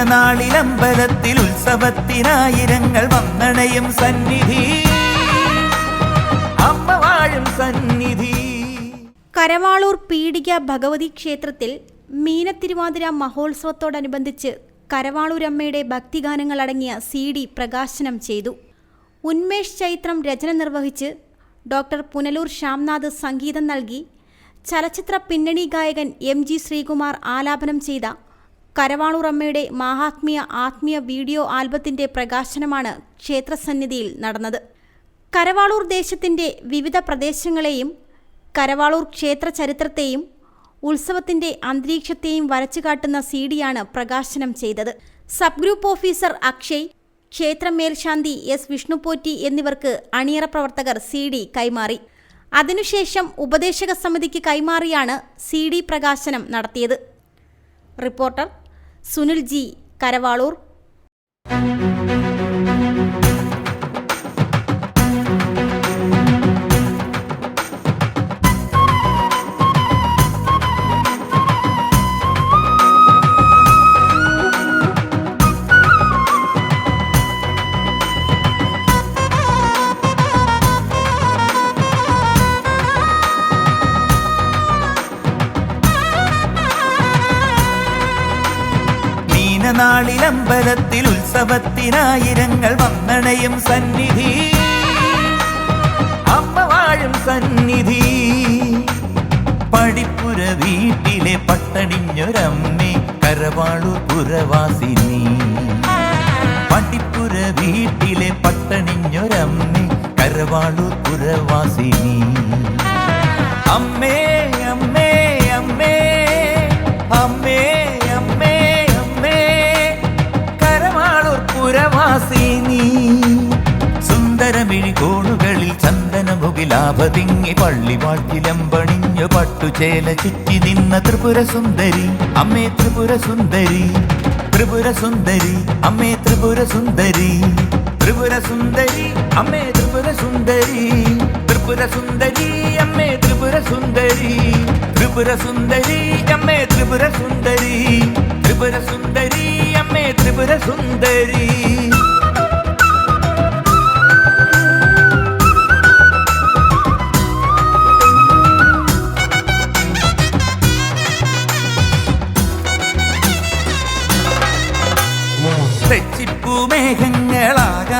മീനനാളിലമ്പലത്തിൽ ഉത്സവത്തിനായിരങ്ങൾ വന്നണയും സന്നിധി. അമ്മ വാഴും സന്നിധി. കരവാളൂർ പീടിക ഭഗവതി ക്ഷേത്രത്തിൽ മീനത്തിരുവാതിര മഹോത്സവത്തോടനുബന്ധിച്ച് കരവാളൂരമ്മയുടെ ഭക്തിഗാനങ്ങളടങ്ങിയ സി ഡി പ്രകാശനം ചെയ്തു. ഉന്മേഷ് ചൈത്രം രചന നിർവഹിച്ച് ഡോക്ടർ പുനലൂർ ശ്യാംനാഥ് സംഗീതം നൽകി. ചലച്ചിത്ര പിന്നണി ഗായകൻ എം ജി ശ്രീകുമാർ ആലാപനം ചെയ്ത കരവാളൂർ അമ്മയുടെ മാഹാത്മ്യ ആത്മീയ വീഡിയോ ആൽബത്തിന്റെ പ്രകാശനമാണ് ക്ഷേത്രസന്നിധിയിൽ നടന്നത്. കരവാളൂർ ദേശത്തിന്റെ വിവിധ പ്രദേശങ്ങളെയും കരവാളൂർ ക്ഷേത്ര ചരിത്രത്തെയും ഉത്സവത്തിന്റെ അന്തരീക്ഷത്തെയും വരച്ചു കാട്ടുന്ന സി ഡിയാണ് പ്രകാശനം ചെയ്തത്. സബ് ഗ്രൂപ്പ് ഓഫീസർ അക്ഷയ് ക്ഷേത്ര മേൽശാന്തി എസ്. വിഷ്ണുപോറ്റി എന്നിവർക്ക് അണിയറ പ്രവർത്തകർ സി ഡി കൈമാറി. അതിനുശേഷം ഉപദേശക സമിതിക്ക് കൈമാറിയാണ് സി ഡി പ്രകാശനം നടത്തിയത്. റിപ്പോർട്ടർ സുനിൽ ജി കരവാളൂർ മീനനാളിലമ്പലത്തിൽ ഉത്സവത്തിനായിരങ്ങൾ വന്നണയും സന്നിധി. അമ്മ വാഴും സന്നിധി. പടിപ്പുര വീട്ടിലെ പട്ടണിഞ്ഞൊരമ്മേ കരവാളൂർ പുരവാസിനി. പടിപ്പുര വീട്ടിലെ പട്ടണിഞ്ഞൊരമ്മേ കരവാളൂർ പുരവാസിനി. അമ്മേ അമ്മേ ചന്ദനമുകിലാഭതിങ്ങി പള്ളി വാഴ്ത്തിലമ്പണിഞ്ഞു പട്ടുചേല ചുറ്റി നിന്ന ത്രിപുര സുന്ദരി അമ്മേ ത്രിപുര സുന്ദരി ത്രിപുര സുന്ദരി അമ്മേ ത്രിപുര സുന്ദരി ത്രിപുര സുന്ദരി അമ്മേ ത്രിപുര സുന്ദരി ത്രിപുര സുന്ദരി അമ്മേ ത്രിപുര സുന്ദരി ത്രിപുര സുന്ദരി അമ്മേ ത്രിപുര സുന്ദരി ത്രിപുര സുന്ദരി അമ്മേ ത്രിപുര സുന്ദരി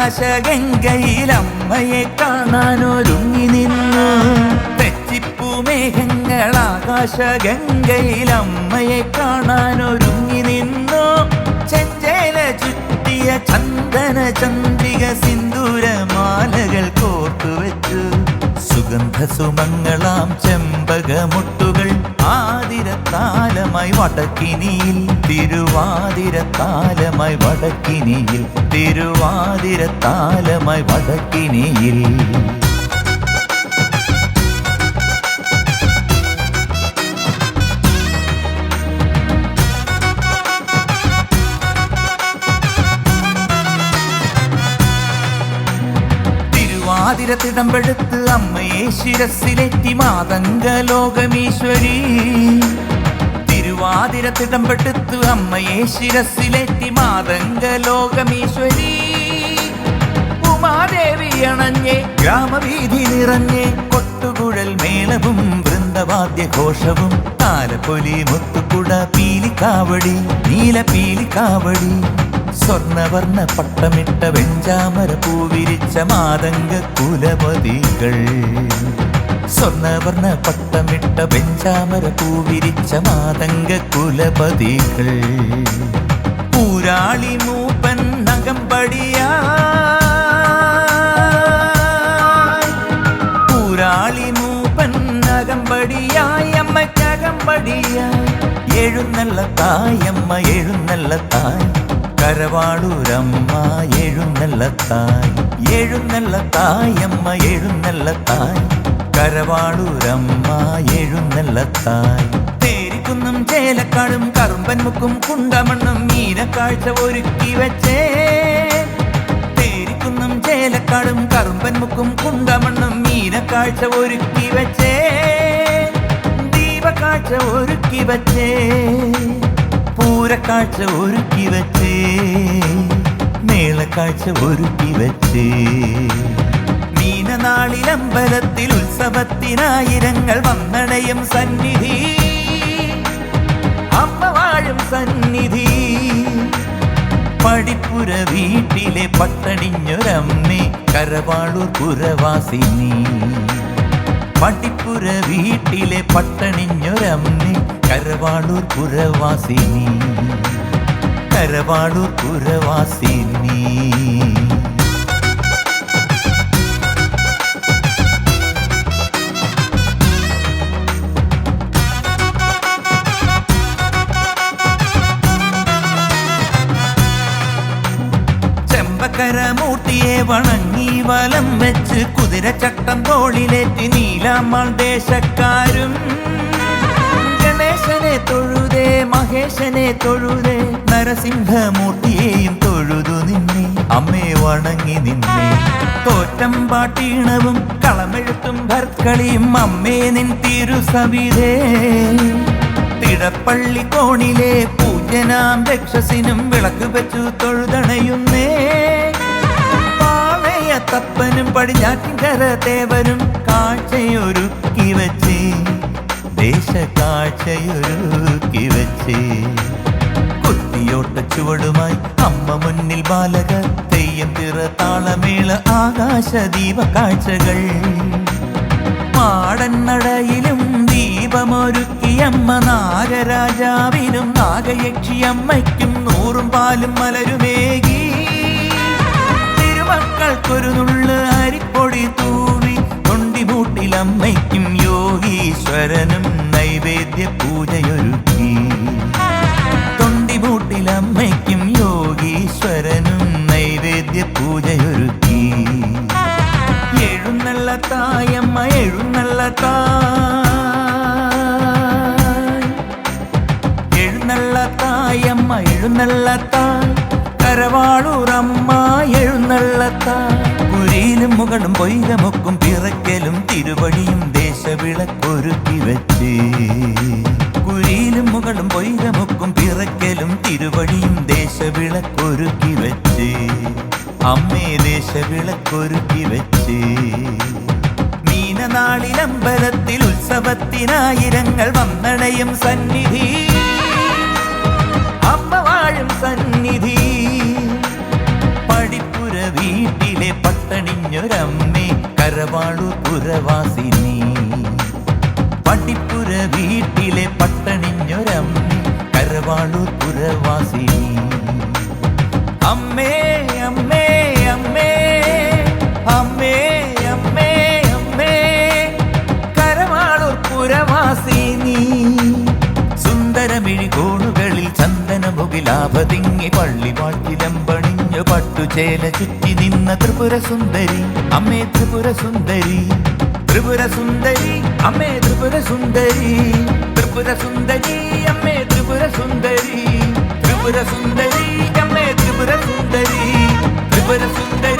ആകാശഗംഗയിൽ കാണാനൊരുങ്ങി നിന്നു. തെച്ചിപ്പൂമേഘങ്ങൾ ആകാശഗംഗയിൽ കാണാനൊരുങ്ങി നിന്നു. ചെഞ്ചേല ചുറ്റിയ ചന്ദന ചന്ദ്രിക സിന്ദൂരമാലകൾ കോർത്തുവെച്ചു. സുഗന്ധ സുമങ്ങളാം ചെമ്പകമുട്ടുകൾ ആതിരത്താലമായി വടക്കിനിയിൽ തിരുവാതിരത്താലമായി വടക്കിനിയിൽ തിരുവാതിരത്താലമായി വടക്കിനിയിൽ തിരുവാതിരത്തിടമ്പെടുത്ത് അമ്മയെ ശിരസിലെത്തി മാതംഗ ലോകമീശ്വരി തിരുവാതിരത്തിടമ്പെടുത്ത് അമ്മയെ ശിരസിലെത്തി മാതംഗ ലോകമീശ്വരി ഉമാദേവി അണഞ്ഞേ ഗ്രാമവീതി നിറഞ്ഞേ കൊട്ടുകുഴൽ മേളവും വൃന്ദവാദ്യഘോഷവും താലപ്പൊലി മുത്തുകുട പീലിക്കാവടി നീല പീലിക്കാവടി സ്വർണവർണ്ണ പട്ടമിട്ട വെഞ്ചാമര പൂവിരിച്ച മാതംഗ കുലപതികൾ സ്വർണവർണ്ണ പട്ടമിട്ട വെഞ്ചാമര പൂവിരിച്ച മാതംഗ കുലപതികൾ പൂരാളി മൂപ്പൻ നഗമ്പടിയാ പൂരാളി മൂപ്പൻ അകമ്പടിയായി അമ്മയ്ക്കകമ്പടിയായി എഴുന്നള്ള തായമ്മ എഴുന്നള്ള തായ് കരവാളൂരമ്മ എഴുന്നള്ളത്തായി. തായ് എഴുന്നള്ളത്തായി. കരവാളൂരമ്മ എഴുന്നള്ള തായ് തേരിക്കുന്നും ചേലക്കാടും കറുമ്പൻമുക്കും കുണ്ടമണ്ണും മീനക്കാഴ്ച ഒരുക്കി വെച്ചേ. തേരിക്കുന്നും ചേലക്കാടും കറുമ്പൻമുക്കും കുണ്ടമണ്ണും മീനക്കാഴ്ച ഒരുക്കി വെച്ചേ. ദീപക്കാഴ്ച ഒരുക്കി വെച്ചേ. പൂരക്കാഴ്ച ഒരുക്കി വെച്ചേ മേളക്കാഴ്ച ഒരുക്കി വച്ച്. മീനനാളിലമ്പലത്തിൽ ഉത്സവത്തിനായിരങ്ങൾ വന്നടയും സന്നിധി. അമ്മ വാഴും സന്നിധി. പടിപ്പുര വീട്ടിലെ പട്ടണിഞ്ഞൊരമ്മേ കരവാളൂർ പുരവാസിനി. പടിപ്പുര വീട്ടിലെ പട്ടണിഞ്ഞൊരമ്മേ കരവാളൂർ പുരവാസിനി കരവാളൂർ പുരവാസിനി മൂർത്തിയെ വണങ്ങി വലം വെച്ച് കുതിരച്ചട്ടം തോളിലേറ്റി നീലാമ്മാൾ ദേശക്കാരും ഗണേശനെ തൊഴുതേ മഹേശനെ തൊഴുതേ നരസിംഹമൂർത്തിയെയും തൊഴുതു നിന്നെ. അമ്മേ വണങ്ങി നിന്നെ. തോറ്റം പാട്ടീണവും കളമെഴുത്തും ഭർക്കളിയും അമ്മേ നിൻ തിരുസവിതേ തിടപ്പള്ളി കോണിലെ പൂജനാം രക്ഷസിനും വിളക്ക് വെച്ചു തൊഴുതണയുന്നേ. പാളയത്തപ്പനും പടിഞ്ഞാറ്റിൻകര തേവരും കാഴ്ചയൊരുക്കി വച്ച്. ദേശ കാഴ്ചയൊരുക്കി വച്ച്. കുത്തിയോട്ട ചുവടുമായി അമ്മ മുന്നിൽ ബാലക തെയ്യം തിറ താളമേള ആകാശദീപ കാഴ്ചകൾ. മാടന്നടയിലും ദീപമൊരുക്കിയമ്മ നാഗരാജാവിനും നാഗയക്ഷി അമ്മയ്ക്കും നൂറും പാലും മലരുമേകി. തിരുമക്കൾക്കൊരു നുള്ള് അരിപ്പൊടി തൂവി തൊണ്ടിമൂട്ടിലമ്മയ്ക്കും യോഗീശ്വരനും നൈവേദ്യ പൂജയൊരുക്കി എഴുന്നള്ളത്തായ് എഴുന്നള്ളത്തായമ്മ എഴുന്നള്ളത്തായ്. കരവാളൂറമ്മ എഴുന്നള്ളത്തായ്. കുരിയിലും മുകളും പൊയ്കമൊക്കും പിറക്കലും തിരുവഴിയും ദേശവിളക്കൊരുക്കി വെച്ച്. കുരിയിലും മുകളും പൊയ്കമൊക്കും പിറക്കലും തിരുവഴിയും ദേശവിളക്കൊരുക്കി വെച്ച്. അമ്മേ ദേശവിളക്കൊരുക്കി വെച്ച്. മീനനാളിലമ്പലത്തിൽ ഉത്സവത്തിനായിരങ്ങൾ വന്നണയും സന്നിധി. അമ്മ വാഴും സന്നിധി. പടിപ്പുര വീട്ടിലെ പട്ടണിഞ്ഞൊരമ്മേ കരവാളു പുരവാസിനി പടിപ്പുര വീട്ടിലെ പട്ടണിഞ്ഞൊരമ്മേ കരവാളു പുരവാസിനി അമ്മേ അമ്മേ. പള്ളി പട്ടു പട്ടുചേല ചുറ്റി നിന്ന ത്രിപുര സുന്ദരി അമ്മേ ത്രിപുര സുന്ദരി ത്രിപുര സുന്ദരി അമ്മേ ത്രിപുര സുന്ദരി ത്രിപുര സുന്ദരി അമ്മേ ത്രിപുര സുന്ദരി ത്രിപുര സുന്ദരി അമ്മേ ത്രിപുര സുന്ദരി ത്രിപുര സുന്ദരി